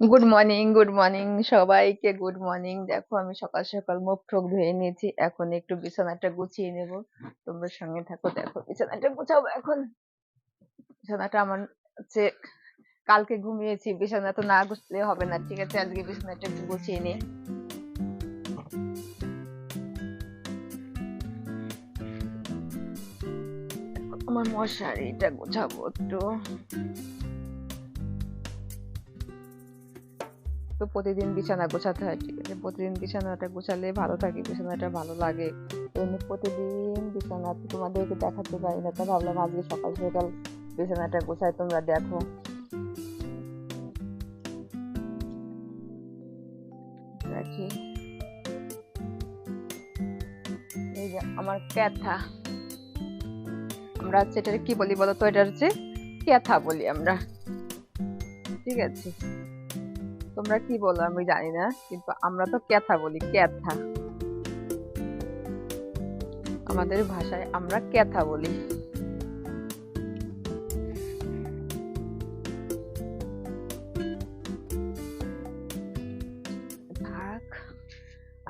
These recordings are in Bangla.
গুড মর্নিং গুড মর্নিং সবাইকে গুড মর্নিং দেখো, আমি সকাল সকাল মুখ ঠোক ধুয়ে নিয়েছি, এখন একটু বিছানাটা গুছিয়ে নেব। তোমরা সঙ্গে থাকো, দেখো, বিছানাটা গুছাবো এখন। বিছানাটা আমার হচ্ছে, কালকে ঘুমিয়েছি, বিছানা তো না গুছলে হবে না, ঠিক আছে? আজকে বিছানাটা একটু গুছিয়ে নিই। আমার মশারিটা গোছাবো একটু। তো প্রতিদিন বিছানা গোছাতে হয় ঠিক আছে? প্রতিদিন বিছানাটা গোছালে ভালো থাকে বিছানাটা ভালো লাগে। আমি প্রতিদিন বিছানা তোমাদেরকে দেখাতে পারি না। তা ভাবলাম আজকে সকাল সকাল বিছানাটা গোছায় তোমরা দেখো। রাখি এই যে আমার ক্যাথা। আমরা হচ্ছে এটা কি বলি বলো তো? এটা হচ্ছে ক্যাথা বলি আমরা। ঠিক আছে? তোমরা কি বলো? আমি জানি না, কিন্তু আমরা তো ক্যাথা বলি, ক্যাথা। আমাদের ভাষায় আমরা ক্যাথা বলি।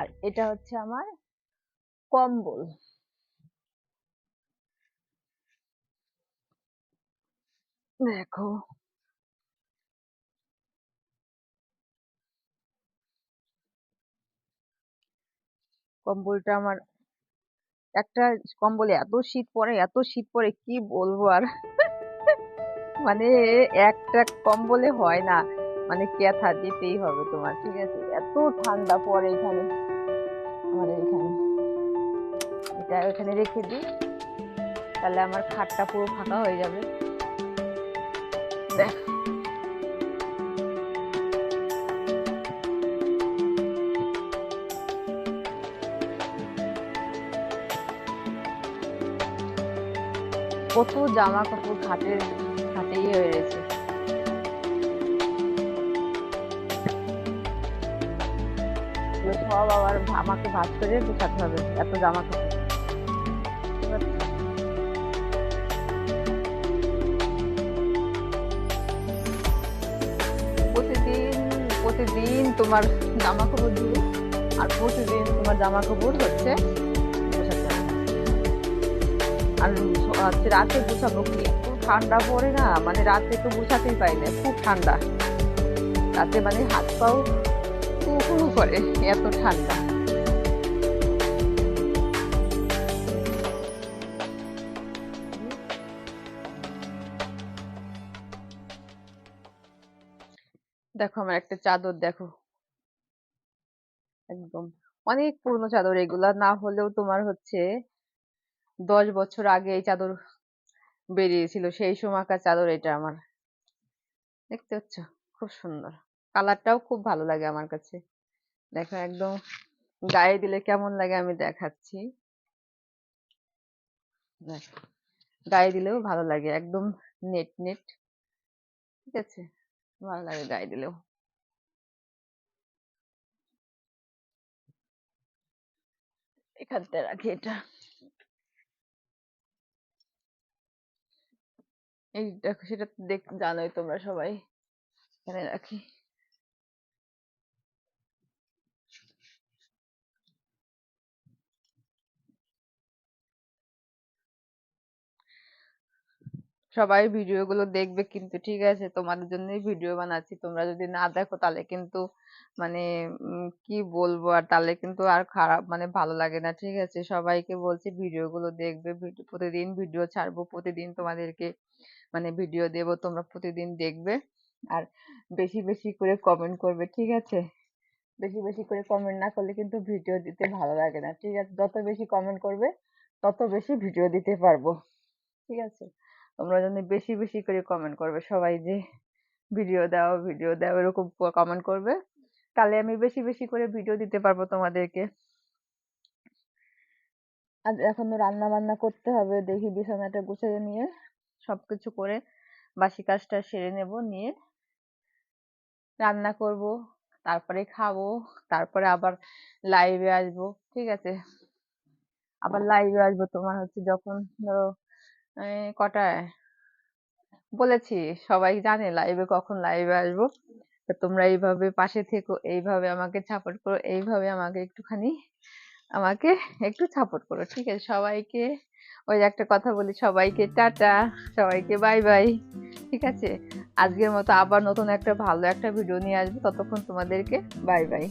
আর এটা হচ্ছে আমার কম্বল। দেখো কম্বলটা আমার একটা কম্বলে এত শীত পড়ে, এত শীত পড়ে, কি বলব আর? মানে একটা কম্বলে হয় না মানে ক্যাথা দিতেই হবে তোমার, ঠিক আছে? এত ঠান্ডা পড়ে এখানে আমাদের এখানে। এটা এখানে রেখে দিই, তাহলে আমার খাটটা পুরো ফাঁকা হয়ে যাবে। দেখ। কত জামা কাপড় খাটের খাটেই হয়ে রয়েছে সব আবার আমাকে ভাজ করে গুছাতে হবে, এত জামা কাপড় প্রতিদিন প্রতিদিন তোমার জামা কাপড় ধুয়ে আর প্রতিদিন তোমার জামা কাপড় হচ্ছে আর হচ্ছে রাতে গুছাবো কি? ঠান্ডা পড়ে না? মানে রাতে তো গুছাতেই পারি না, খুব ঠান্ডা। রাতে মানে হাত পাও কুকুরু করে, এত ঠান্ডা। দেখো আমার একটা চাদর, দেখো। একদম। অনেক পুরনো চাদর, এগুলা না হলেও তোমার হচ্ছে দশ বছর আগে এই চাদর বেরিয়েছিল, সেই সময়কার চাদর এটা আমার। দেখতে পাচ্ছ, খুব সুন্দর। কালারটাও খুব ভালো লাগে আমার কাছে। দেখো একদম গায়ে দিলে কেমন লাগে আমি দেখাচ্ছি। দেখো, গায়ে দিলেও ভালো লাগে, একদম নেট নেট। ঠিক আছে, ভালো লাগে গায়ে দিলেও। এখানটা রাখি এটা। এই দেখো সেটা দেখ জানোই তোমরা সবাই। এখানে রাখি। সবাই ভিডিও গুলো দেখবে কিন্তু ঠিক আছে, তোমাদের জন্যই ভিডিও বানাচ্ছি। তোমরা যদি না দেখো তাহলে কিন্তু মানে কি বলব আর তাহলে কিন্তু আর খারাপ মানে ভালো লাগে না, ঠিক আছে? সবাইকে বলছি ভিডিও গুলো দেখবে প্রতিদিন ভিডিও ছাড়বো, প্রতিদিন তোমাদেরকে মানে ভিডিও দেবো, তোমরা প্রতিদিন দেখবে আর বেশি বেশি করে কমেন্ট করবে, ঠিক আছে? বেশি বেশি করে কমেন্ট না করলে কিন্তু ভিডিও দিতে ভালো লাগে না, ঠিক আছে? যত বেশি কমেন্ট করবে, তত বেশি ভিডিও দিতে পারব, ঠিক আছে? তোমরা যদি বেশি বেশি করে কমেন্ট করবে, সবাই যে ভিডিও দাও ভিডিও দাও, এরকম কমেন্ট করবে, তাহলে আমি বেশি বেশি করে ভিডিও দিতে পারব তোমাদেরকে। আর এখনও রান্না বান্না করতে হবে, দেখি বিছানাটা গুছিয়ে নিয়ে সবকিছু করে বাসি কাজটা সেরে নেব, নিয়ে রান্না করব, তারপরে খাব, তারপরে আবার লাইভে আসব, ঠিক আছে? আবার লাইভে আসব তোমার হচ্ছে যখন ধরো কটায়? বলেছি, সবাই জানে লাইভে কখন লাইভে আসব। তো তোমরা এইভাবে পাশে থেকো, এইভাবে আমাকে সাপোর্ট করো, এইভাবে আমাকে একটুখানি, আমাকে একটু সাপোর্ট করো, ঠিক আছে? সবাইকে, ওই একটা কথা বলি, সবাইকে টাটা, সবাইকে বাই বাই ঠিক আছে? আজকের মতো আবার নতুন একটা ভালো একটা ভিডিও নিয়ে আসব। ততক্ষণ তোমাদেরকে বাই বাই